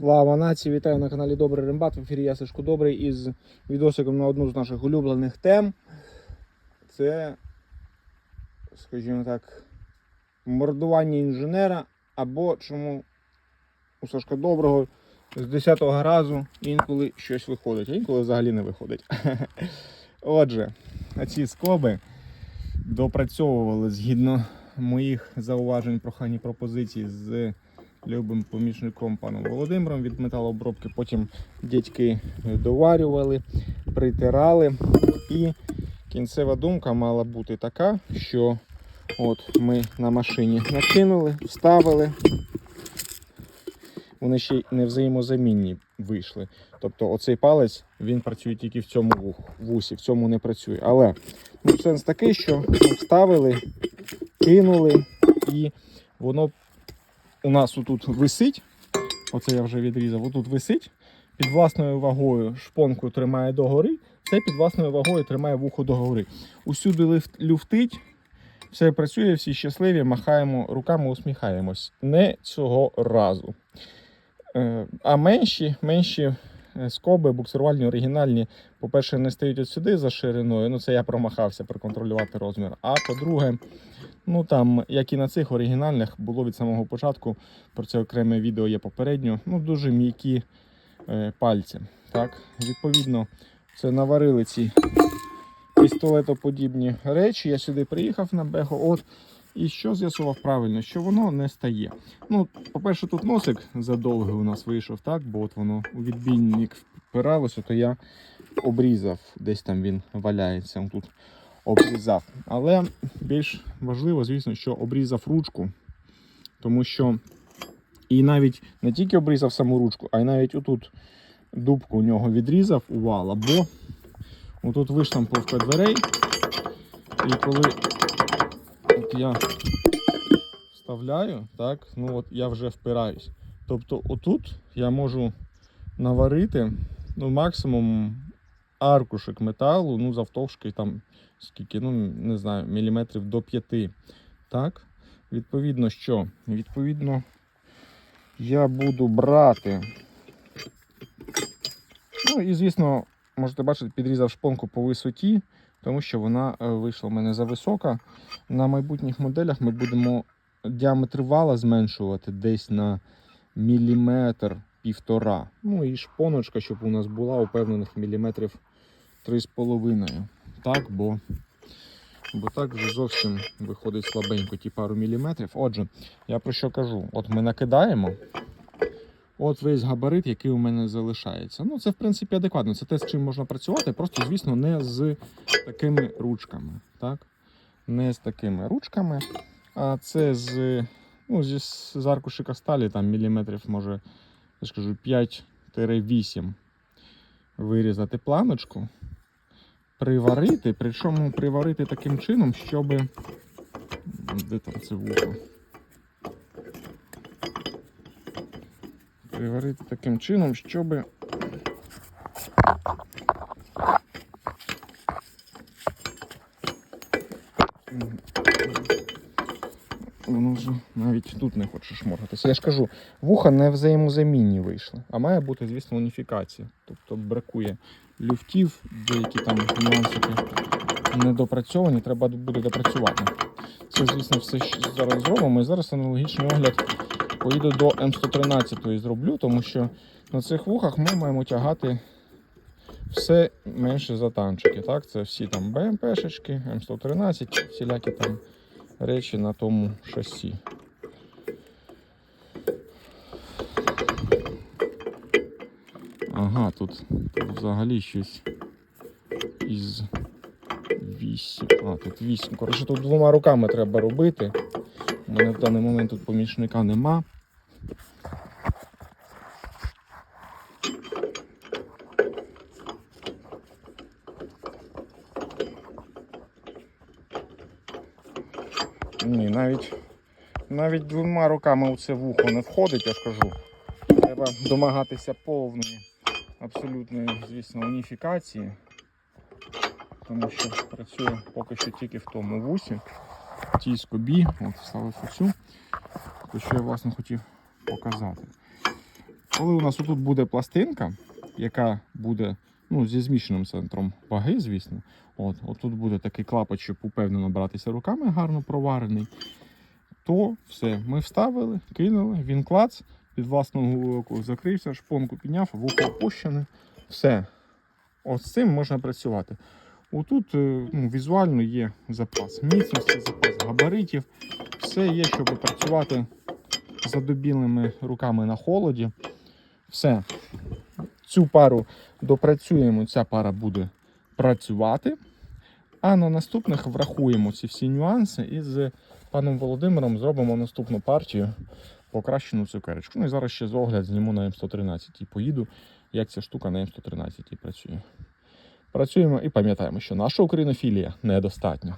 Слава нації, вітаю на каналі Добрий Рембат. В ефірі я Сашко Добрий із відосиком на одну з наших улюблених тем. Це, скажімо так, мордування інженера або чому у Сашка Доброго з 10-го разу інколи щось виходить, а інколи взагалі не виходить. Отже, ці скоби допрацьовували згідно моїх зауважень, прохань і пропозицій з любим помічником паном Володимиром від металообробки. Потім дядьки доварювали, притирали. І кінцева думка мала бути така, що от ми на машині накинули, вставили. Вони ще й не взаємозамінні вийшли. Тобто оцей палець він працює тільки в цьому вусі, в цьому не працює. Але ну, сенс такий, що вставили, кинули, і воно у нас отут висить. Оце я вже відрізав, отут висить. Під власною вагою шпонку тримає догори, це під власною вагою тримає вухо догори. Усюди люфтить, все працює, всі щасливі, махаємо руками, усміхаємось. Не цього разу. Е, А менші, менші е, скоби, буксирувальні, оригінальні, по-перше, не стають от сюди за шириною. Ну, це я промахався проконтролювати розмір. А по-друге, ну там, як і на цих оригінальних, було від самого початку. Про це окреме відео є попередньо. Ну, дуже м'які е, пальці. Так, відповідно, це наварили ці пістолетоподібні речі. Я сюди приїхав на бего. От, і що з'ясував правильно, що воно не стає. Ну, по-перше, тут носик задовгий у нас вийшов, так, бо от воно у відбійник впиралося, то я обрізав, десь там він валяється, тут обрізав. Але більш важливо, звісно, що обрізав ручку, тому що і навіть не тільки обрізав саму ручку, а й навіть отут дубку у нього відрізав у вала, бо отут виштамповка дверей. І коли от я вставляю, так, ну от я вже впираюсь. Тобто отут я можу наварити ну, максимум аркушик металу, ну, завтовшки там скільки, ну, не знаю, міліметрів до 5. Так? Відповідно, що? Відповідно, я буду брати. Ну і, звісно, можете бачити, підрізав шпонку по висоті, тому що вона е, вийшла в мене зависока. На майбутніх моделях ми будемо діаметр вала зменшувати десь на міліметр півтора. Ну і шпоночка, щоб у нас була упевнених міліметрів 3,5. Так, бо, бо так вже зовсім виходить слабенько, ті пару міліметрів. Отже, я про що кажу? От ми накидаємо. От весь габарит, який у мене залишається. Ну, це в принципі адекватно. Це те, з чим можна працювати, просто, звісно, не з такими ручками. Так? Не з такими ручками, а це з, ну, зі, з аркушика сталі, там міліметрів, може, я ж кажу, 5-8 вирізати планочку, приварити, причому приварити таким чином, щоб. Де там це вухо? Приварити таким чином, щоб. Воно навіть тут не хоче шморгатися. Я ж кажу, вуха не взаємозамінні вийшли, а має бути, звісно, уніфікація. Тобто бракує люфтів, деякі там нюансики недопрацьовані, треба буде допрацювати. Це, звісно, все що зараз зробимо. І зараз аналогічний огляд поїду до М113 зроблю, тому що на цих вухах ми маємо тягати все менше за танчики. Так? Це всі там БМПшечки, М113, всілякі там речі на тому шасі. Ага, тут, тут взагалі щось із вісім. А, тут вісім. Коротше, тут двома руками треба робити. У мене в даний момент тут помічника нема. Ні, навіть, навіть двома руками у це вухо не входить, я скажу. Треба домагатися повної, абсолютної, звісно, уніфікації. Тому що працює поки що тільки в тому вусі, в тій скобі. От вставив оцю, то що я власне хотів показати. Коли у нас тут буде пластинка, яка буде ну, зі зміщеним центром ваги, звісно. От, отут буде такий клапоть, щоб упевнено братися руками, гарно проварений. То все, ми вставили, кинули, він клац, під власну головку закрився, шпонку підняв, вухо опущене. Все. От з цим можна працювати. Отут е, ну, візуально є запас міцності, запас габаритів. Все є, щоб працювати задубілими руками на холоді. Все. Цю пару допрацюємо, ця пара буде працювати. А на наступних врахуємо ці всі нюанси і з паном Володимиром зробимо наступну партію покращену цукерочку. Ну і зараз ще з огляд зніму на М113 і поїду, як ця штука на М113 працює. Працюємо і пам'ятаємо, що наша українофілія недостатня.